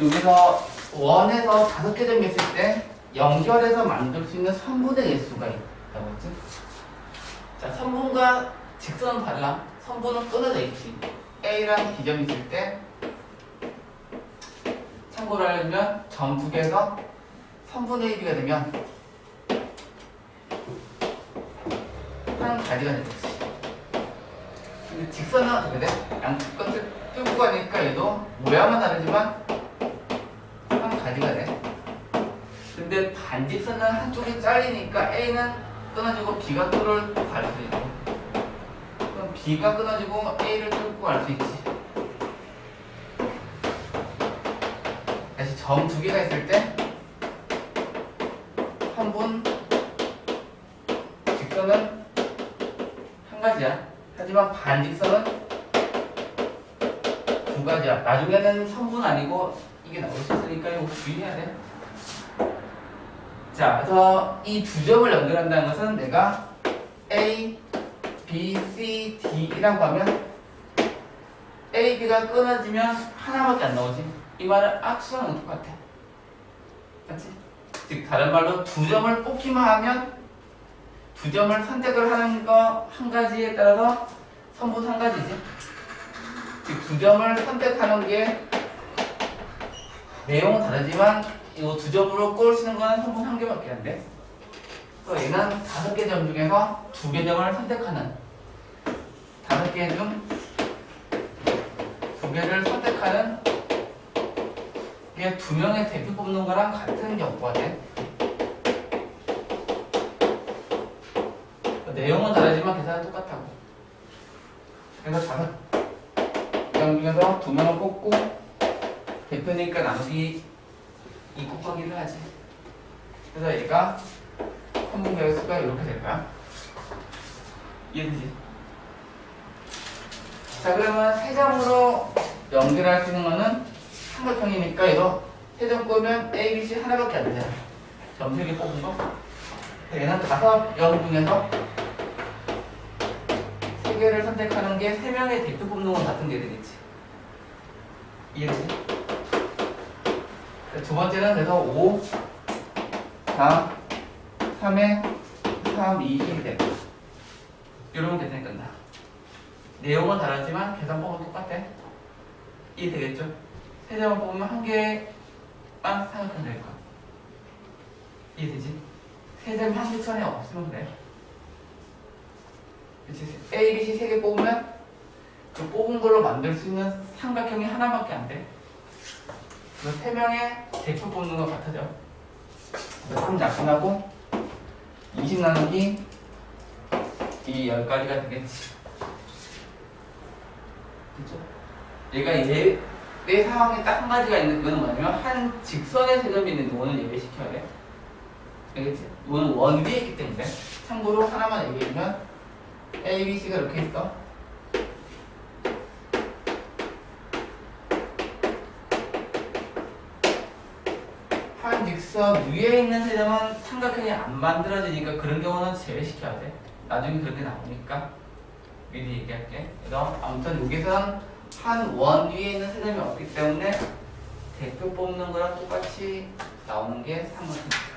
여기서 원에서 다섯 개 점이 있을 때 연결해서 만들 수 있는 선분의 개수가 있다고 했지? 자, 선분과 직선은 달라. 선분은 끊어져 있지. A랑 B점이 있을 때 참고로 하려면 점두 개에서 선분의 AB가 되면 한 가지가 되겠지. 근데 직선은 어떻게 돼? 양쪽 끝을 뚫고 가니까 얘도 모양은 다르지만 한 가지가 돼. 근데 반직선은 한쪽이 잘리니까 A는 끊어지고 B가 뚫을 갈 수 있고 그럼 B가 끊어지고 A를 뚫고 갈 수 있지. 다시 점 두 개가 있을 때 한 분 직선은 한 가지야. 하지만 반직선은 두 가지야. 나중에는 선분 아니고 이게 나올 수 있으니까 이거 주의해야 돼. 자, 그래서 이 두 점을 연결한다는 것은 내가 A, B, C, D라고 하면 A, B가 끊어지면 하나밖에 안 나오지. 이 말은 악수랑 똑같아. 맞지? 즉 다른 말로 두 점을 뽑기만 하면 두 점을 선택을 하는 거 한 가지에 따라서 선분 한 가지지. 즉 두 점을 선택하는 게 내용은 다르지만 이거 두 점으로 꼴 쓰는 거는 성분 한 개밖에 안 돼. 또 얘는 다섯 개 점 중에서 두 개 점을 선택하는 다섯 개 중 두 개를 선택하는 이게 두 명의 대표 뽑는 거랑 같은 여부가 돼. 내용은 다르지만 계산은 똑같다고. 그래서 다섯 점 중에서 두 명을 뽑고 대표니까 나누기 2 곱하기 1을 하지 그래서 얘가 한분의 수가 이렇게 될 거야 이해되지? 자 그러면 세 점으로 연결할 수 있는 거는 삼각형이니까 얘도 세점 꼬면 A, B, C 하나밖에 안 돼. 점세개 뽑은 거. 네, 얘는 다섯 영 중에서 세 개를 선택하는 게 세 명의 대표 뽑는 건 같은 게 되겠지. 이해되지? 자, 두 번째는 그래서 5, 4, 3에 3, 2, 1 돼. 이러면 계산이 끝나. 내용은 다르지만 계산법은 똑같아. 이해 되겠죠? 세 점을 뽑으면 한 개만 생각하면 될 거야. 이해되지? 세 점이 한 직선에 없으면 그래. 그치? A, B, C 세 개 뽑으면 그 뽑은 걸로 만들 수 있는 삼각형이 하나밖에 안 돼. 그세 명의 대표 뽑는 거 같아져. 3 약분하고 20 나누기 이 10가지가 되겠지. 그쵸? 얘가 얘, 내 상황에 딱 한 가지가 있는 그건 뭐냐면 한 직선의 세 점이 있는데 오늘 예배시켜야 돼. 알겠지? 이거는 원 위에 있기 때문에 참고로 하나만 얘기해주면 A, B, C가 이렇게 있어. 한 직선 위에 있는 세 점은 삼각형이 안 만들어지니까 그런 경우는 제외시켜야 돼. 나중에 그런 게 나오니까 미리 얘기할게. 그래서 아무튼 여기서는 한원 위에 있는 세 점이 없기 때문에 대표 뽑는 거랑 똑같이 나오는 게 삼각형.